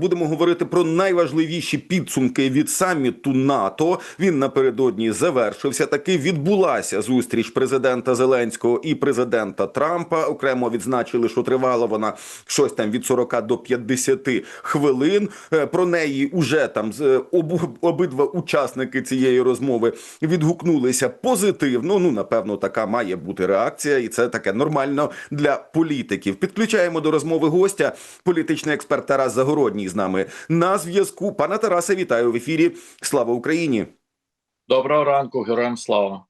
Будемо говорити про найважливіші підсумки від саміту НАТО. Він напередодні завершився. Таки відбулася зустріч президента Зеленського і президента Трампа. Окремо відзначили, що тривала вона щось там від 40 до 50 хвилин. Е, Про неї уже там е, обидва учасники цієї розмови відгукнулися позитивно. Ну напевно, така має бути реакція, і це таке нормально для політиків. Підключаємо до розмови гостя, політичний експерт Тарас Загородній з нами на зв'язку. Пане Тарасе, вітаю в ефірі. Слава Україні! Доброго ранку, героям слава.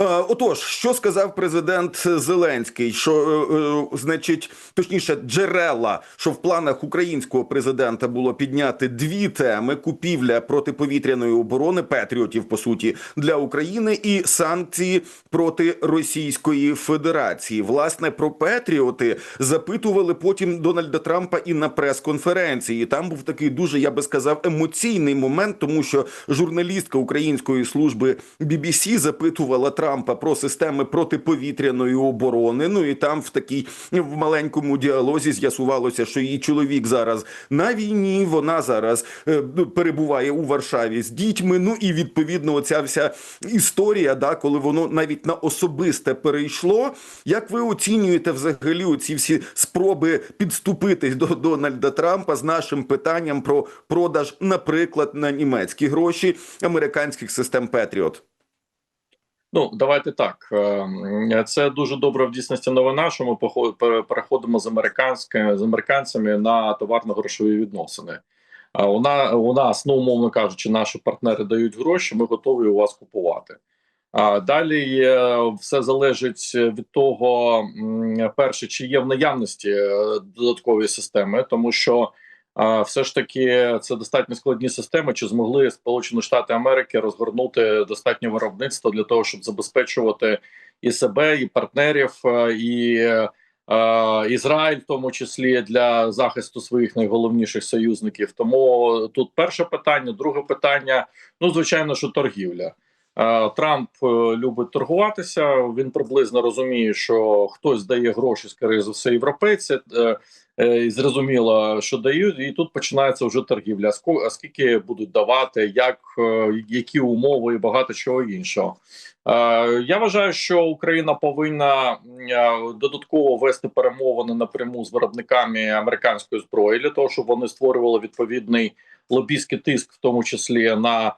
Е, Отож, що сказав президент Зеленський? Що е, е, значить, точніше, джерела, що в планах українського президента було підняти дві теми: купівля протиповітряної оборони патріотів, по суті, для України і санкції проти Російської Федерації. Власне, про патріоти запитували потім Дональда Трампа і на прес-конференції. Там був такий дуже, я би сказав, емоційний момент, тому що журналістка української служби BBC запитувала Трампа про системи протиповітряної оборони. Ну і там в такій в маленькому діалозі з'ясувалося, що її чоловік зараз на війні. Вона зараз е, ну, перебуває у Варшаві з дітьми. Ну і відповідно, оця вся історія, да, коли воно навіть на особисте перейшло. Як ви оцінюєте взагалі оці всі спроби підступитись до Дональда Трампа з нашим питанням про продаж, наприклад, на німецькі гроші американських систем Петріот? Ну давайте так. е, Це дуже добра в дійсності новина, що ми переходимо з американськими з американцями на товарно-грошові відносини. А у у нас, ну умовно кажучи, наші партнери дають гроші, ми готові у вас купувати. А далі е, все залежить від того, перше, чи є в наявності е, додаткові системи, тому що все ж таки це достатньо складні системи. Чи змогли Сполучені Штати Америки розгорнути достатньо виробництво для того, щоб забезпечувати і себе, і партнерів, е, і е, Ізраїль, в тому числі для захисту своїх найголовніших союзників? Тому тут перше питання, друге питання. Ну звичайно, що торгівля. Е, Трамп е, любить торгуватися. Він приблизно розуміє, що хтось дає гроші, скоріше за все, європейці. Е, І зрозуміло, що дають, і тут починається вже торгівля. А скільки будуть давати, як які умови і багато чого іншого. Я вважаю, що Україна повинна додатково вести перемовини напряму з виробниками американської зброї для того, щоб вони створювали відповідний лобійський тиск, в тому числі на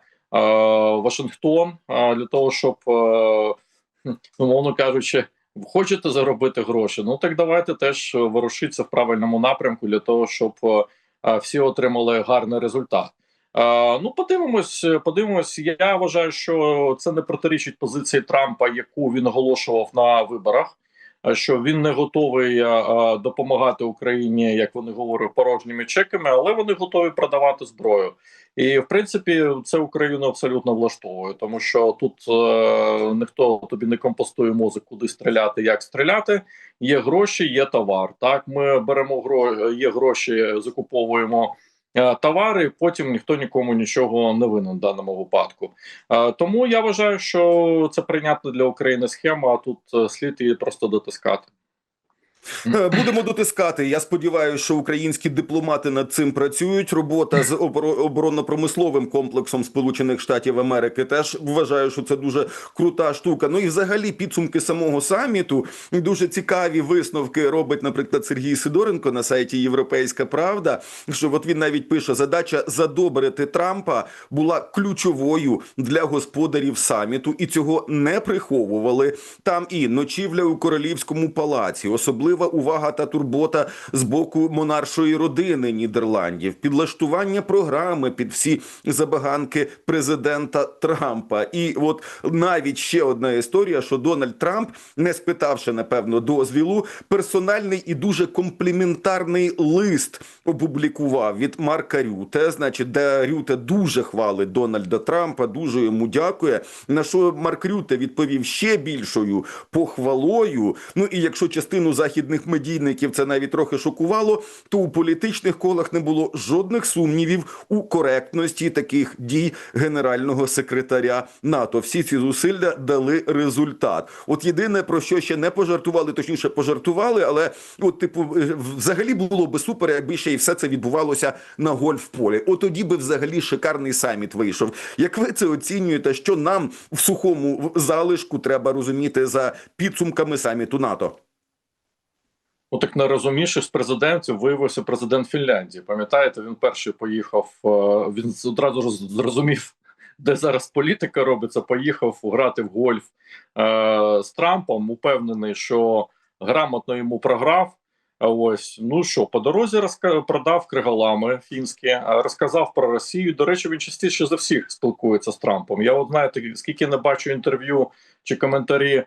Вашингтон, е, для того, щоб е, умовно кажучи. Хочете заробити гроші? Ну так давайте теж ворушитися в правильному напрямку для того, щоб е, всі отримали гарний результат. Е, ну, подивимось, подивимось. Я вважаю, що це не протирічить позиції Трампа, яку він оголошував на виборах. Що він не готовий допомагати Україні, як вони говорять, порожніми чеками, але вони готові продавати зброю. І в принципі, це Україну абсолютно влаштовує, тому що тут е, ніхто тобі не компостує мозок, куди стріляти, як стріляти. Є гроші, є товар. Так, ми беремо гро... є гроші, закуповуємо товари. Потім ніхто нікому нічого не винен в даному випадку. Е, тому я вважаю, що це прийнятна для України схема. А тут е, слід її просто дотискати. Е, Будемо дотискати. Я сподіваюся, що українські дипломати над цим працюють. Робота з оборо- оборонно-промисловим комплексом Сполучених Штатів Америки теж вважаю, що це дуже крута штука. Ну і взагалі підсумки самого саміту дуже цікаві висновки робить, наприклад, Сергій Сидоренко на сайті Європейська Правда. Що от він навіть пише: задача задобрити Трампа була ключовою для господарів саміту, і цього не приховували. Там і ночівля у королівському палаці, особлива увага та турбота з боку монаршої родини Нідерландів, підлаштування програми під всі забаганки президента Трампа. І от навіть ще одна історія, що Дональд Трамп, не спитавши напевно дозвілу, персональний і дуже компліментарний лист опублікував від Марка Рюте. Значить, де Рюте дуже хвалить Дональда Трампа, дуже йому дякує. На що Марк Рюте відповів ще більшою похвалою. Ну і якщо частину західних західних медійників це навіть трохи шокувало, то у політичних колах не було жодних сумнівів у коректності таких дій генерального секретаря НАТО. Всі ці зусилля дали результат. От єдине про що ще не пожартували, точніше пожартували, але от типу, е, взагалі було би супер, якби ще і все це відбувалося на гольф-полі. От тоді би взагалі шикарний саміт вийшов. Як ви це оцінюєте, що нам в сухому залишку треба розуміти за підсумками саміту НАТО? Ну так найрозумніший з президентів виявився президент Фінляндії. Пам'ятаєте, він перший поїхав. е, Він одразу ж зрозумів, де зараз політика робиться. Поїхав грати в гольф е, з Трампом. Упевнений, що грамотно йому програв. Ось ну що по дорозі розка... продав криголами фінські, розказав про Росію. До речі, він частіше за всіх спілкується з Трампом. Я от знаєте, скільки не бачу інтерв'ю чи коментарі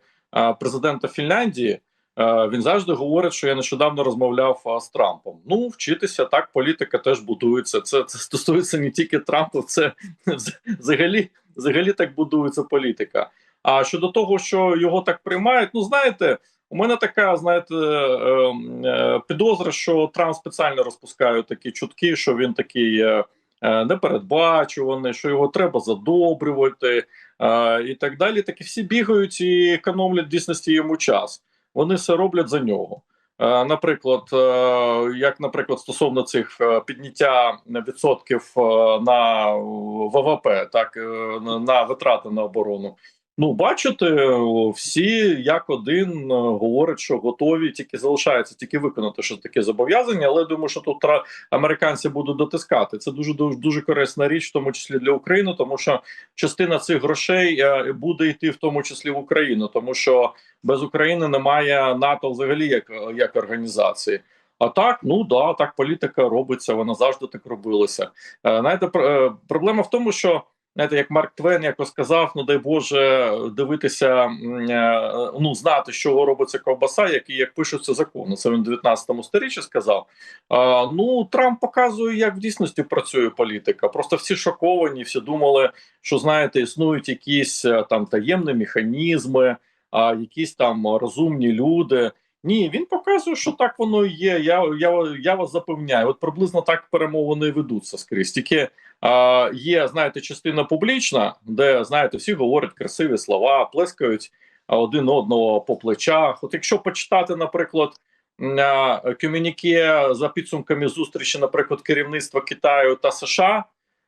президента Фінляндії. Е, Він завжди говорить, що я нещодавно розмовляв з Трампом. Ну, вчитися так, політика теж будується. Це, це стосується не тільки Трампа, це взагалі, взагалі так будується політика. А щодо того, що його так приймають, ну знаєте, у мене така, знаєте, е, е, підозра, що Трамп спеціально розпускає такі чутки, що він такий е, е, непередбачуваний, що його треба задобрювати е, і так далі. Так і всі бігають і економлять дійсності йому час. Вони все роблять за нього. Е, Наприклад, е, як, наприклад, стосовно цих е, підняття відсотків е, на ВВП, так е, на витрати на оборону. Ну, бачите, всі як один е, говорять, що готові, тільки залишається тільки виконати що таке зобов'язання. Але думаю, що тут американці будуть дотискати. Це дуже дуже дуже корисна річ, в тому числі для України, тому що частина цих грошей е, буде йти в тому числі в Україну, тому що без України немає НАТО взагалі як, як організації. А так, ну да, так політика робиться, вона завжди так робилася. Е, знаєте, е, проблема в тому, що знаєте, як Марк Твен якось сказав, ну дай Боже, дивитися, е, ну знати, чого робиться ковбаса, як як пишуться закони. Це він в 19 сторіччі сказав. А, ну Трамп показує, як в дійсності працює політика. Просто всі шоковані, всі думали, що знаєте, існують якісь е, там таємні механізми, а якісь там розумні люди. Ні, він показує, що так воно і є. Я я, я вас запевняю. От приблизно так перемовини ведуться скрізь. Тільки а, є, знаєте, частина публічна, де знаєте, всі говорять красиві слова, плескають один одного по плечах. От якщо почитати, наприклад, комюніке за підсумками зустрічі, наприклад, керівництва Китаю та США,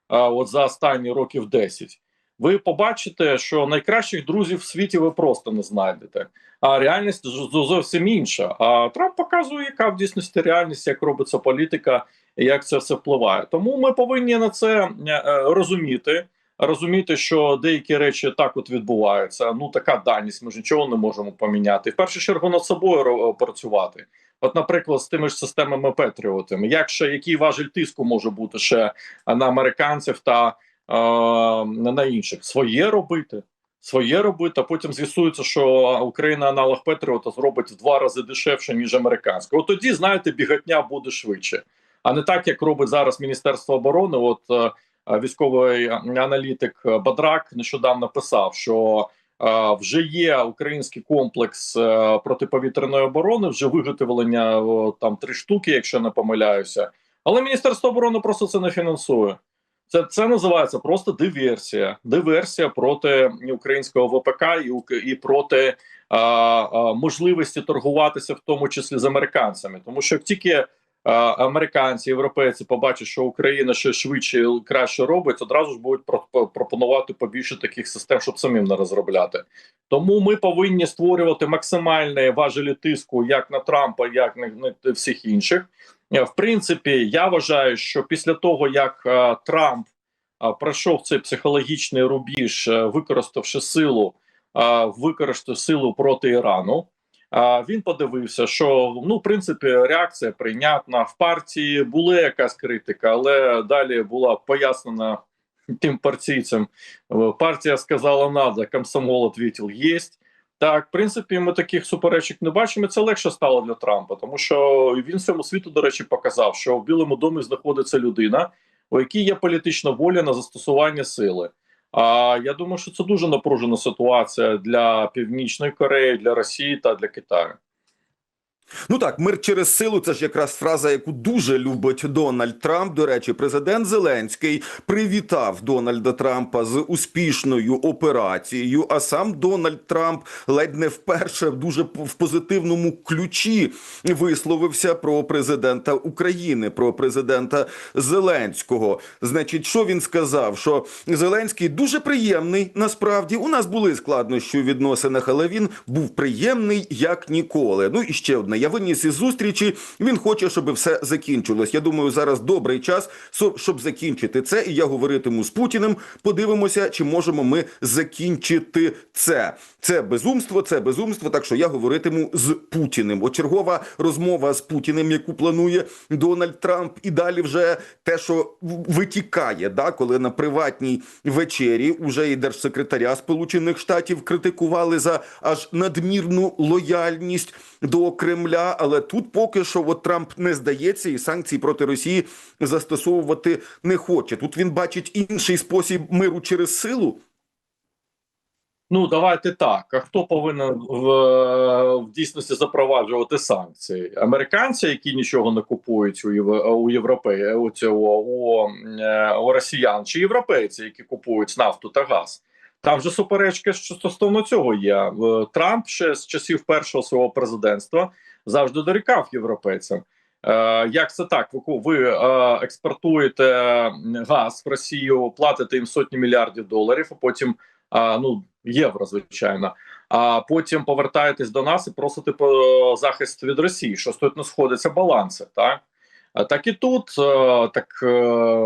а, от за останні років 10, ви побачите, що найкращих друзів в світі ви просто не знайдете. А реальність зовсім інша. А Трамп показує, яка в дійсності реальність, як робиться політика, як це все впливає. Тому ми повинні на це е, е, розуміти. Розуміти, що деякі речі так от відбуваються. Ну така даність, ми ж нічого не можемо поміняти. В першу чергу над собою працювати. От, наприклад, з тими ж системами Петріотами, як ще який важель тиску може бути ще на американців та е, на інших своє робити, своє робити. А потім з'ясується, що Україна аналог Петріота зробить в два рази дешевше ніж американська. От тоді знаєте, бігатня буде швидше, а не так як робить зараз Міністерство оборони. От е, військовий аналітик Бадрак нещодавно писав, що е, вже є український комплекс е, протиповітряної оборони, вже виготовлення там три штуки, якщо не помиляюся. Але Міністерство оборони просто це не фінансує. Це це називається просто диверсія. Диверсія проти українського ВПК і, і проти а, а, можливості торгуватися, в тому числі з американцями. Тому що тільки американці, європейці побачать, що Україна ще швидше і краще робить, одразу ж будуть пропонувати побільше таких систем, щоб самим не розробляти. Тому ми повинні створювати максимальні важелі тиску як на Трампа, як на всіх інших. Е, В принципі, я вважаю, що після того як е, Трамп е, пройшов цей психологічний рубіж, використавши силу, використав силу проти Ірану. Він подивився, що ну, в принципі, реакція прийнятна в партії. Була якась критика, але далі була пояснена тим партійцям. Партія сказала надо, комсомол відповів єсть. Так, в принципі, ми таких суперечок не бачимо. Це легше стало для Трампа, тому що він всьому світу, до речі, показав, що в Білому домі знаходиться людина, у якій є політична воля на застосування сили. А я думаю, що це дуже напружена ситуація для Північної Кореї, для Росії та для Китаю. Ну так, мир через силу це ж якраз фраза, яку дуже любить Дональд Трамп. До речі, президент Зеленський привітав Дональда Трампа з успішною операцією. А сам Дональд Трамп ледь не вперше дуже в позитивному ключі висловився про президента України, про президента Зеленського. Значить, що він сказав? Що Зеленський дуже приємний. Насправді у нас були складнощі у відносинах, але він був приємний як ніколи. Ну і ще одне. Я виніс із зустрічі. Він хоче, щоб все закінчилось. Я думаю, зараз добрий час, щоб закінчити це. І я говоритиму з Путіним. Подивимося, чи можемо ми закінчити це. Це безумство, це безумство. Так що я говоритиму з Путіним. От чергова розмова з Путіним, яку планує Дональд Трамп, і далі вже те, що витікає, да, коли на приватній вечері уже і держсекретаря Сполучених Штатів критикували за аж надмірну лояльність до Кремля. Але тут поки що от Трамп не здається і санкції проти Росії застосовувати не хоче. Тут він бачить інший спосіб миру через силу. Ну давайте так. А хто повинен в, в дійсності запроваджувати санкції? Американці, які нічого не купують у у європей, у у, у росіян, чи європейці, які купують нафту та газ? Там же суперечки що стосовно цього є. Трамп ще з часів першого свого президентства завжди дорікав європейцям. Е, як це так? Ви, е, експортуєте газ в Росію, платите їм сотні мільярдів доларів, а потім ну євро, звичайно. А потім повертаєтесь до нас і просите по захист від Росії, що тут не сходиться баланси, так? Так і тут е, так е,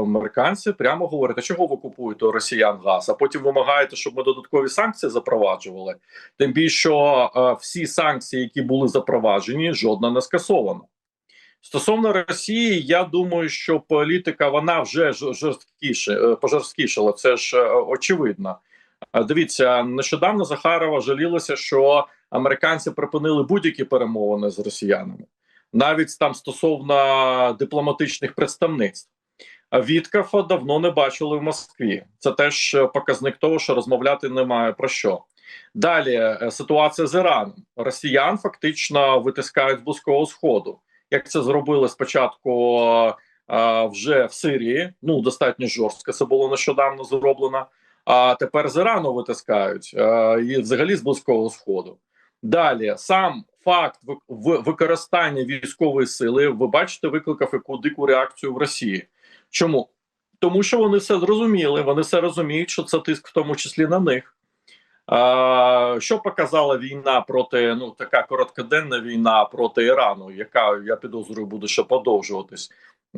американці прямо говорять: а чого ви купуєте у росіян газ? А потім вимагаєте, щоб ми додаткові санкції запроваджували. Тим більше, е, всі санкції, які були запроваджені, жодна не скасована. Стосовно Росії, я думаю, що політика вона вже жорсткіше пожорсткішала. Це ж очевидно. Дивіться, нещодавно Захарова жалілася, що американці припинили будь-які перемовини з росіянами, навіть там стосовно дипломатичних представництв. А Віткафа давно не бачили в Москві. Це теж е, показник того, що розмовляти немає про що. Далі е, ситуація з Іраном. Росіян фактично витискають з близького сходу. Як це зробили спочатку е, е, вже в Сирії? Ну достатньо жорстко це було нещодавно зроблено. А тепер з Ірану витискають е, і взагалі з близького сходу. Далі сам факт використання військової сили, ви бачите, викликав яку дику реакцію в Росії. Чому? Тому що вони все зрозуміли, вони все розуміють, що це тиск в тому числі на них. А, що показала війна проти ну така короткоденна війна проти Ірану, яка я підозрюю буде ще подовжуватись,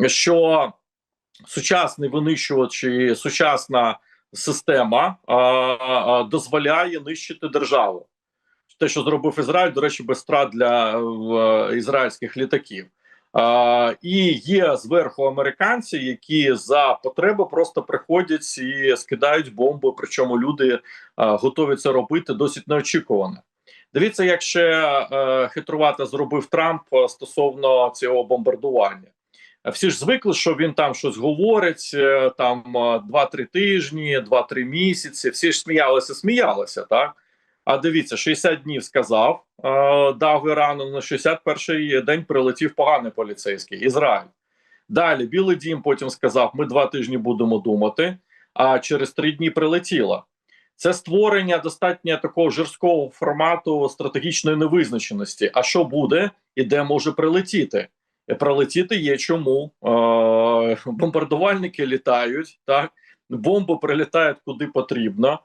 що сучасний винищувач і сучасна система а, а, дозволяє нищити державу. Те, що зробив Ізраїль, до речі, без втрат для е, ізраїльських літаків. А, і є зверху американці, які за потреби просто приходять і скидають бомби. Причому люди а, готові це робити досить неочікувано. Дивіться, як ще е, хитрувато зробив Трамп е, стосовно цього бомбардування. Е, Всі ж звикли, що він там щось говорить е, там е, 2-3 тижні, 2-3 місяці. Всі ж сміялися, сміялися, так. А дивіться, 60 днів сказав, е, дав Ірану на 61-й день прилетів поганий поліцейський Ізраїль. Далі Білий Дім потім сказав: ми два тижні будемо думати. А через три дні прилетіло. Це створення достатньо такого жорсткого формату стратегічної невизначеності. А що буде і де може прилетіти? І прилетіти є чому. Е, бомбардувальники літають, так бомби прилітають куди потрібно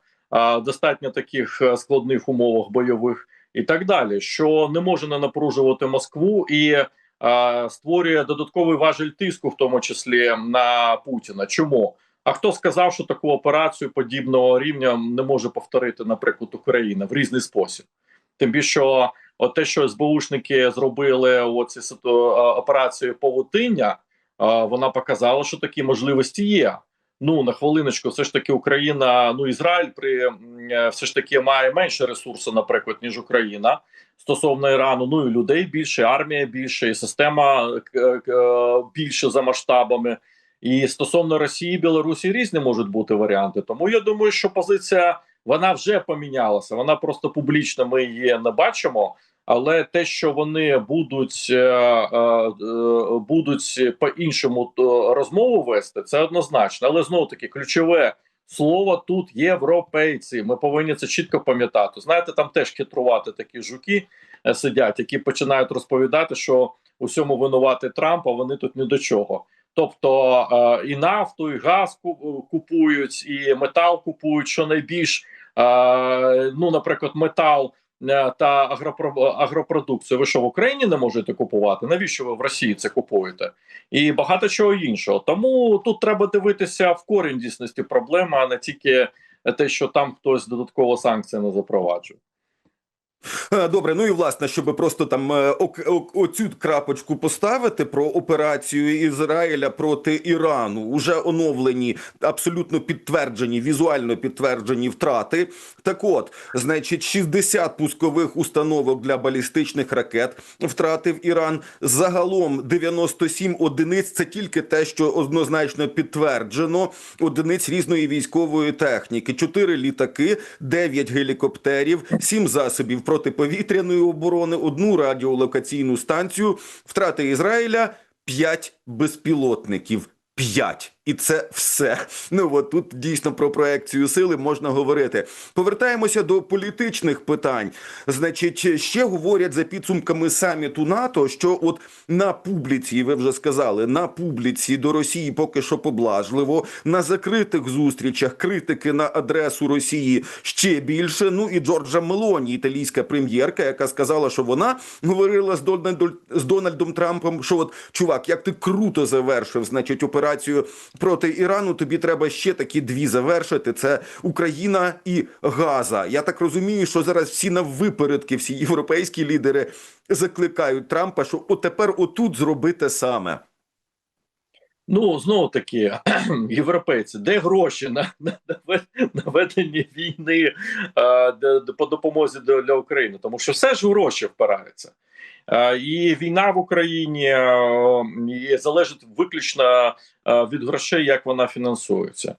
достатньо таких е, складних умовах бойових і так далі, що не може не напружувати Москву і а, створює додатковий важель тиску, в тому числі на Путіна. Чому? А хто сказав, що таку операцію подібного рівня не може повторити, наприклад, Україна в різний спосіб? Тим більше, що от те, що СБУшники зробили оці е, операцію павутиння, е, вона показала, що такі можливості є. Ну на хвилиночку, все ж таки Україна, ну Ізраїль при е, все ж таки має менше ресурсу, наприклад, ніж Україна стосовно Ірану. Ну і людей більше, армія більше, і система е, е, більше за масштабами. І стосовно Росії, Білорусі різні можуть бути варіанти. Тому я думаю, що позиція вона вже помінялася. Вона просто публічно ми її не бачимо. Але те, що вони будуть е, е, е, будуть по іншому розмову вести, це однозначно. Але знову таки ключове слово тут європейці. Ми повинні це чітко пам'ятати. Знаєте, там теж хитрувати такі жуки е, сидять, які починають розповідати, що усьому винувати Трампа. Вони тут ні до чого. Тобто е, і нафту, і газ купують, і метал купують. Що найбільш е, ну, наприклад, метал. Е, та агропродукцію. Ви що в Україні не можете купувати? Навіщо ви в Росії це купуєте? І багато чого іншого. Тому тут треба дивитися в корінь дійсності проблеми, а не тільки те, що там хтось додатково санкції не запроваджує. Е, добре, ну і власне, щоб просто там е, оцю крапочку поставити про операцію Ізраїля проти Ірану, уже оновлені, абсолютно підтверджені, візуально підтверджені втрати. Так, от, значить, 60 пускових установок для балістичних ракет втратив Іран. Загалом 97 одиниць. Це тільки те, що однозначно підтверджено. Одиниць різної військової техніки, 4 літаки, 9 гелікоптерів, 7 засобів протиповітряної оборони, одну радіолокаційну станцію, втрати Ізраїля, 5 безпілотників. 5. І це все. Ну от тут дійсно про проекцію сили можна говорити. Повертаємося до політичних питань. Значить, ще говорять за підсумками саміту НАТО, що от на публіці, ви вже сказали, на публіці до Росії поки що поблажливо, на закритих зустрічах критики на адресу Росії ще більше. Ну і Джорджа Мелоні, італійська прем'єрка, яка сказала, що вона говорила з Дональдом, з Дональдом Трампом, що от чувак, як ти круто завершив, значить, операцію проти Ірану, тобі треба ще такі дві завершити: це Україна і Газа. Я так розумію, що зараз всі на випередки, всі європейські лідери закликають Трампа, що отепер отут зробити саме. Ну знову таки, європейці, де гроші на на, на ведення війни а, по допомозі для України, тому що все ж гроші впираються. І війна в Україні і залежить виключно від грошей, як вона фінансується.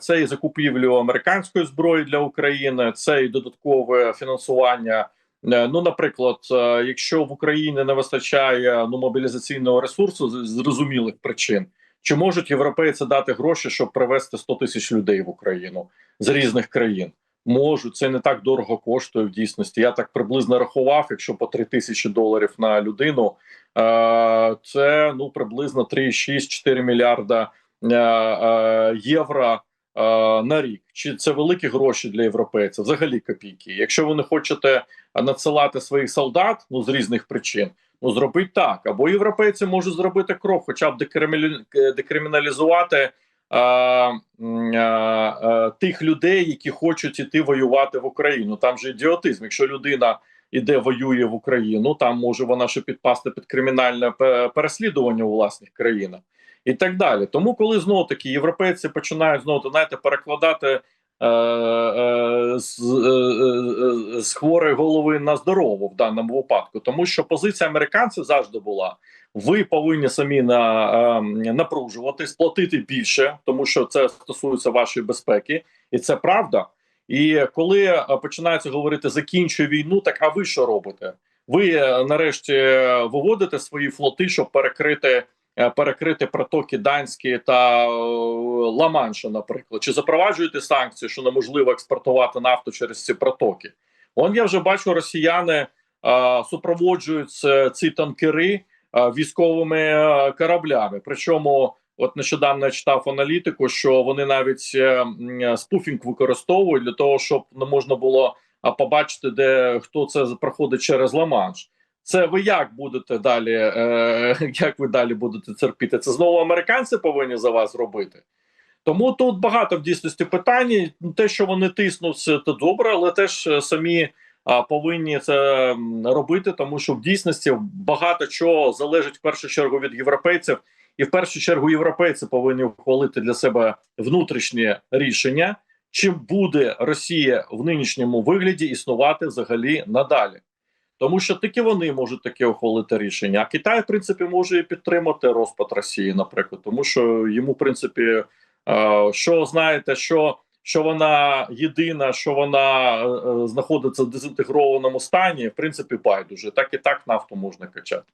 Це і закупівлю американської зброї для України, це і додаткове фінансування. Е, ну, наприклад, якщо в Україні не вистачає ну мобілізаційного ресурсу з зрозумілих причин, чи можуть європейці дати гроші, щоб привезти 100 тисяч людей в Україну з різних країн? Можу, це не так дорого коштує в дійсності. Я так приблизно рахував, якщо по 3 тисячі доларів на людину, е, це ну приблизно 3,6-4 мільярда е, е, євро на рік. Чи це великі гроші для європейців? Взагалі копійки. Якщо ви не хочете надсилати своїх солдат, ну з різних причин, ну зробіть так. Або європейці можуть зробити крок, хоча б декриміналізувати тих людей, які хочуть іти воювати в Україну. Там же ідіотизм. Якщо людина іде воює в Україну, там може вона ще підпасти під кримінальне переслідування у власних країнах і так далі. Тому, коли знову таки європейці починають знову знаєте, перекладати. Е, е, з, е, з хворої голови на здорову в даному випадку, тому що позиція американців завжди була: ви повинні самі на ем, напружувати, сплатити більше, тому що це стосується вашої безпеки, і це правда. І коли починається говорити закінчує війну, так а ви що робите? Ви нарешті виводите свої флоти, щоб перекрити перекрити протоки данські та Ла-Манша, наприклад, чи запроваджуєте санкції, що неможливо експортувати нафту через ці протоки? Он я вже бачу, росіяни а, супроводжують ці танкери військовими кораблями. Причому, от нещодавно я читав аналітику, що вони навіть е, спуфінг використовують для того, щоб не можна було побачити, де хто це проходить через Ла-Манш. Це ви як будете далі? Е, Як ви далі будете терпіти? Це знову американці повинні за вас робити. Тому тут багато в дійсності питань. Те, що вони тиснуть, це добре, але теж е, самі повинні це робити, тому що в дійсності багато чого залежить в першу чергу від європейців, і в першу чергу європейці повинні ухвалити для себе внутрішнє рішення, чим буде Росія в нинішньому вигляді існувати взагалі надалі. Тому що тільки вони можуть таке ухвалити рішення. А Китай, в принципі, може і підтримати розпад Росії, наприклад, тому що йому, в принципі, що знаєте, що що вона єдина, що вона е, е, знаходиться в дезінтегрованому стані, в принципі, байдуже. Так і так нафту можна качати.